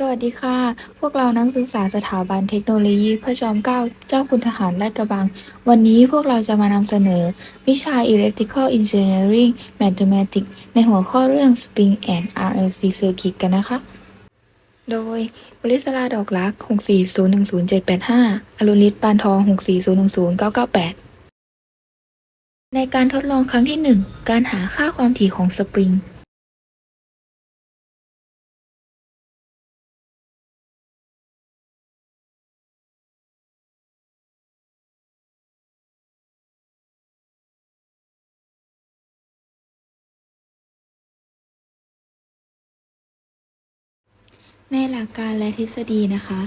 สวัสดีค่ะ พวกเรานักศึกษาสถาบันเทคโนโลยีพระจอมเกล้าเจ้าคุณทหารลาดกระบัง วันนี้พวกเราจะมานำเสนอ วิชา Electrical Engineering Mathematics ในหัวข้อเรื่อง Spring and RLC Circuit กันนะคะ โดยบริษราดอกลักษณ์6401075 อรุณฤทธิ์ปานทอง 640109988ในการทดลองครั้งที่ 1 การหาค่าความถี่ของสปริง ในหลักการและทฤษฎีนะคะ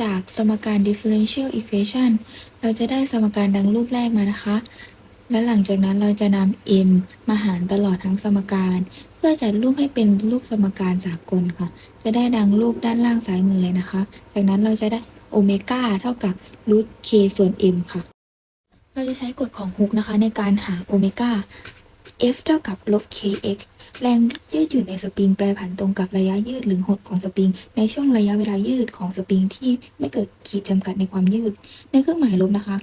จากสมการ differential equation เราจะได้สมการดังรูปแรกมานะคะ และหลังจากนั้นเราจะนำ m มาหารตลอดทั้งสมการ เพื่อจัดรูปให้เป็นรูปสมการสากลค่ะ จะได้ดังรูปด้านล่างซ้ายมือเลยนะคะ จากนั้นเราจะได้โอเมก้าเท่ากับรูท k ส่วน m ค่ะ เราจะใช้กฎของฮุกนะคะในการหาโอเมก้า F เท่ากับลบ kx แรงยืดหยุ่นในสปริงแปรผันตรงกับระยะยืดหรือหดของสปริง ในช่วงระยะเวลายืดของสปริงที่ไม่เกิดขีดจำกัดในความยืด ในเครื่องหมายลบนะคะ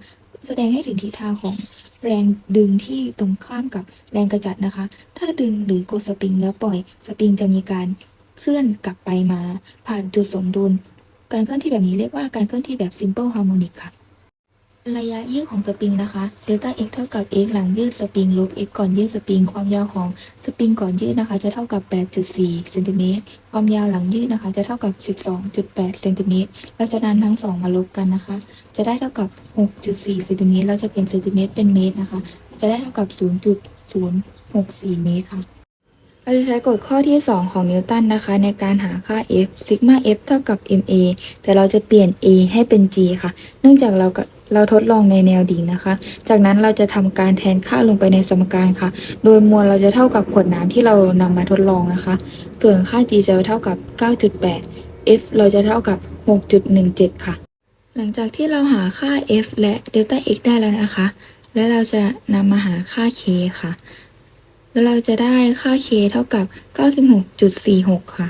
แสดงให้ถึงทิศทางของแรงดึงที่ตรงข้ามกับแรงกระจัดนะคะ ถ้าดึงหรือกดสปริงแล้วปล่อยสปริงจะมีการเคลื่อนกลับไปมา ผ่านจุดสมดุล การเคลื่อนที่แบบนี้เรียกว่าการเคลื่อนที่แบบ simple harmonic ค่ะ ระยะยืดของสปริงนะคะเดลต้า x เท่ากับ x หลังยืดสปริงลบ x ก่อนยืดสปริง ความยาวของสปริงก่อนยืดนะคะ จะเท่ากับ 8.4เซนติเมตร ความยาวหลังยืดนะคะ จะเท่ากับ 12.8เซนติเมตร เราจะนำทั้งสองมาลบกันนะคะ จะได้เท่ากับ 6.4เซนติเมตร เราจะเปลี่ยนเซนติเมตรเป็นเมตรนะคะ จะได้เท่ากับ 0.064 เมตรค่ะ เราจะใช้กฎข้อที่ 2 ของนิวตันนะคะ ในการหาค่า F ซิกมา F เท่ากับ ma แต่เราจะเปลี่ยน a ให้เป็น g ค่ะ เนื่องจากเราก็ เราทดลองในแนวดิ่งนะคะ จากนั้นเราจะทำการแทนค่าลงไปในสมการค่ะ โดยมวลเราจะเท่ากับขวดน้ำที่เรานำมาทดลองนะคะ ส่วนค่า g จะเท่ากับ 9.8 f เราจะเท่ากับ 6.17 ค่ะ หลังจากที่เราหาค่า f และ delta x ได้แล้วนะคะ และเราจะนำมาหาค่า k ค่ะ แล้วเราจะได้ค่า k เท่ากับ 96.46 ค่ะ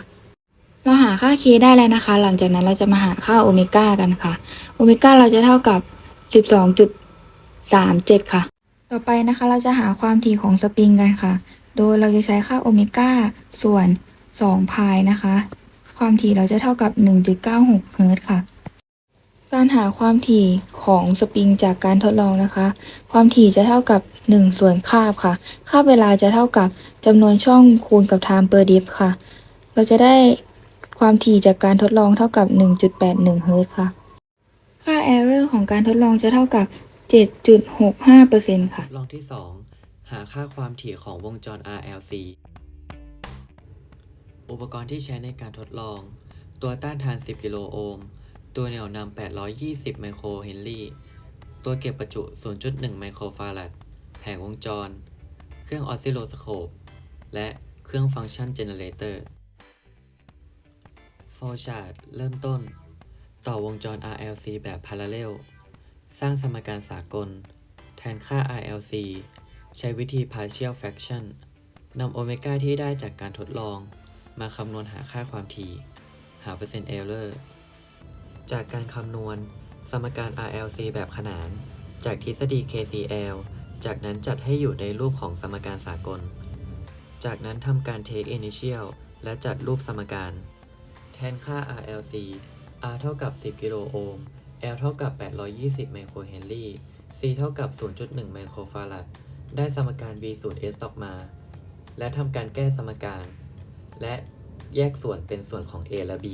เราหาค่า k ได้แล้วนะคะ หลังจากนั้นเราจะมาหาค่าโอเมก้ากันค่ะ โอเมก้าเราจะเท่ากับ 12.37 ค่ะ ต่อไปนะคะเราจะหาความถี่ของสปริงกันค่ะ โดยเราจะใช้ค่าโอเมก้าส่วน2พายนะคะ ความถี่เราจะเท่ากับ 1.96 เฮิร์ตซ์ค่ะ การหาความถี่ของสปริงจากการทดลองนะคะ ความถี่จะเท่ากับ 1 ส่วนคาบค่ะ คาบเวลาจะเท่ากับจำนวนช่องคูณกับ time per dip ค่ะ เราจะได้ความถี่จากการทดลองเท่ากับ 1.81 เฮิร์ตซ์ค่ะ ค่า error ของการทดลองจะเท่ากับ 7.65%ค่ะทดลองที่ 2 หาค่าความถี่ของวงจร RLC อุปกรณ์ที่ใช้ในการทดลอง ตัวต้านทาน 10 กิโลโอห์ม ตัวเหนี่ยวนำ 820 ไมโครเฮนรี่ ตัวเก็บประจุ 0.1 ไมโครฟาราด แผงวงจร เครื่องออสซิโลสโคป และเครื่องฟังก์ชันเจเนเรเตอร์โฟชาร์ตเริ่มต้น ต่อวงจร RLC แบบ Parallel สร้างสมการสากล แทนค่า RLC ใช้วิธี partial fraction นำโอเมก้าที่ได้จากการทดลอง มาคำนวณหาค่าความถี่ หาเปอร์เซ็นต์ error จากการคำนวณ สมการ RLC แบบขนาน จากทฤษฎี KCL จากนั้นจัดให้อยู่ในรูปของสมการสากล จากนั้นทำการ take initial และจัดรูปสมการ แทนค่า RLC R เท่ากับ 10 กิโลโอห์ม L เท่ากับ 820 ไมโครเฮนรี่ C เท่ากับ 0.1 ไมโครฟาราด ได้สมการ V 0 S ออกมา และทำการแก้สมการ และแยกส่วนเป็นส่วนของ A และ B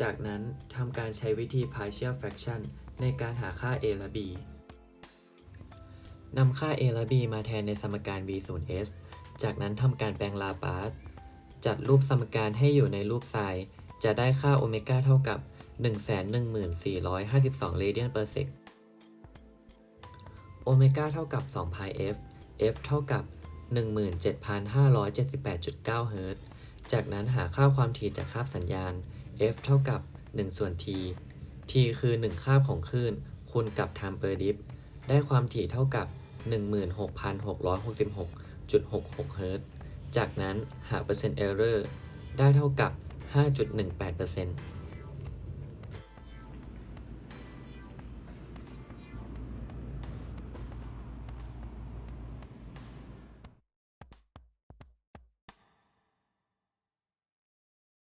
จากนั้นทำการใช้วิธี partial fraction ในการหาค่า A และ B นำค่า A และ B มาแทนในสมการ V 0 S จากนั้นทำการแปลงลาปาสจัดรูปสมการให้อยู่ในรูปไซน์ จะได้ค่าโอเมก้าเท่ากับ 114,452เรเดียนเปอร์เซกโอเมก้าเท่ากับ2 pi f f เท่ากับ 17,578.9 เฮิรตซ์ จากนั้นหาค่าความถี่จากคาบสัญญาณ f เท่ากับ 1 ส่วน t t คือ 1 คาบของคลื่น คูณกับ time per dip ได้ความถี่เท่ากับ 16,666.66 เฮิรตซ์ จากนั้นหาเปอร์เซ็นต์ error ได้เท่ากับ 5.18%